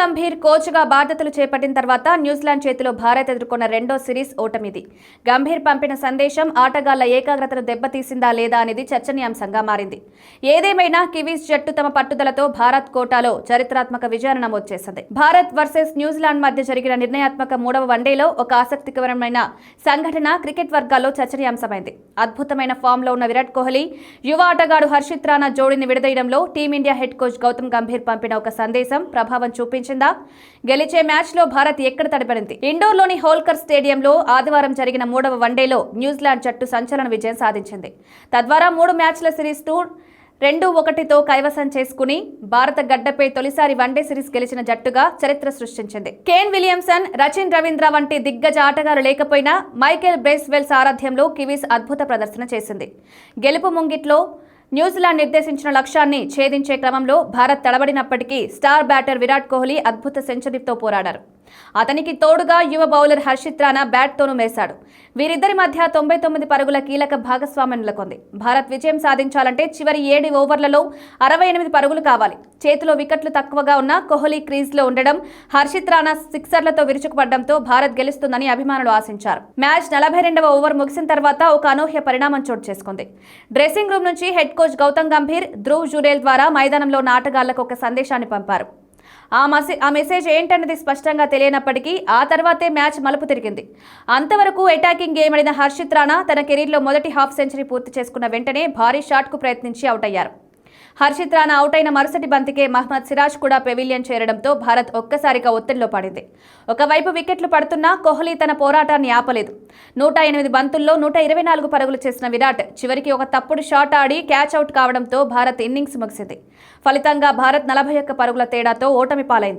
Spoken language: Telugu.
గంభీర్ కోచ్గా బాధ్యతలు చేపట్టిన తర్వాత న్యూజిలాండ్ చేతిలో భారత్ ఎదుర్కొన్న రెండో సిరీస్ ఓటమిది. గంభీర్ పంపిన సందేశం ఆటగాళ్ళ ఏకాగ్రతను దెబ్బతీసిందా లేదా అనేది చర్చనీయాంశంగా మారింది. ఏదేమైనా కివీస్ జట్టు తమ పట్టుదలతో భారత్ కోటాలో చరిత్రాత్మక విజయాన్ని నమోదు చేసింది. భారత్ వర్సెస్ న్యూజిలాండ్ మధ్య జరిగిన నిర్ణయాత్మక మూడవ వన్డేలో ఒక ఆసక్తికరమైన సంఘటన క్రికెట్ వర్గాల్లో చర్చనీయాంశమైంది. అద్భుతమైన ఫామ్లో ఉన్న విరాట్ కోహ్లీ యువ ఆటగాడు హర్షిత్ రాణా జోడీని విడదీయడంలో team India head coach Gautam Gambhir పంపిన ఒక సందేశం ప్రభావం చూపించింది. గెలిచే మ్యాచ్లో భారత్ ఎక్కడ తడబడింది ఇండోర్లోని హోల్కర్ స్టేడియంలో ఆదివారం జరిగిన మూడవ వన్డేలో న్యూజిలాండ్ జట్టు సంచలన విజయం సాధించింది. తద్వారా మూడు మ్యాచ్ల సిరీస్ టూ రెండు ఒకటితో కైవసం చేసుకుని భారత గడ్డపై తొలిసారి వన్డే సిరీస్ గెలిచిన జట్టుగా చరిత్ర సృష్టించింది. కేన్ విలియమ్సన్ రచిన్ రవీంద్ర వంటి దిగ్గజ ఆటగాళ్ళు లేకపోయినా మైకేల్ బ్రేస్వెల్ సారథ్యంలో కివీస్ అద్భుత ప్రదర్శన చేసింది. గెలుపు ముంగిట్లో న్యూజిలాండ్ నిర్దేశించిన లక్ష్యాన్ని ఛేదించే క్రమంలో భారత్ తడబడినప్పటికీ స్టార్ బ్యాటర్ విరాట్ కోహ్లీ అద్భుత సెంచరీతో పోరాడారు. అతనికి తోడుగా యువ బౌలర్ హర్షిత్ రాణా బ్యాట్తోనూ మేశాడు. వీరిద్దరి మధ్య తొంభై తొమ్మిది పరుగుల కీలక భాగస్వామ్యం నెలకొంది. భారత్ విజయం సాధించాలంటే చివరి ఏడు ఓవర్లలో అరవై ఎనిమిది పరుగులు కావాలి. చేతిలో వికెట్లు తక్కువగా ఉన్న కోహ్లీ క్రీజ్లో ఉండడం హర్షిత్ రాణా సిక్సర్లతో విరుచుకుపడడంతో భారత్ గెలుస్తుందని అభిమానులు ఆశించారు. మ్యాచ్ నలభై రెండవ ఓవర్ ముగిసిన తర్వాత ఒక అనూహ్య పరిణామం చోటు చేసుకుంది. డ్రెస్సింగ్ రూమ్ నుంచి హెడ్ కోచ్ గౌతమ్ గంభీర్ ధ్రువ్ జురేల్ ద్వారా మైదానంలో నాటగాళ్ళకు ఒక సందేశాన్ని పంపారు. ఆ మసి ఆ మెసేజ్ ఏంటన్నది స్పష్టంగా తెలియనప్పటికీ ఆ తర్వాతే మ్యాచ్ మలుపు తిరిగింది. అంతవరకు అటాకింగ్ గేమ్ ఆడిన హర్షిత్ రాణా తన కెరీర్లో మొదటి హాఫ్ సెంచరీ పూర్తి చేసుకున్న వెంటనే భారీ షాట్కు ప్రయత్నించి అవుట్ అయ్యారు హర్షిత్ రాణా అవుట్ అయిన మరుసటి బంతికే మహ్మద్ సిరాజ్ కూడా పెవిలియన్ చేరడంతో భారత్ ఒక్కసారిగా ఒత్తిడిలో పడింది. ఒకవైపు వికెట్లు పడుతున్నా కోహ్లీ తన పోరాటాన్ని ఆపలేదు. నూట ఎనిమిది బంతుల్లో నూట ఇరవై నాలుగు పరుగులు చేసిన విరాట్ చివరికి ఒక తప్పుడు షాట్ ఆడి క్యాచ్ అవుట్ కావడంతో భారత్ ఇన్నింగ్స్ ముగిసింది. ఫలితంగా భారత్ నలభై ఒక్క పరుగుల తేడాతో ఓటమి పాలైంది.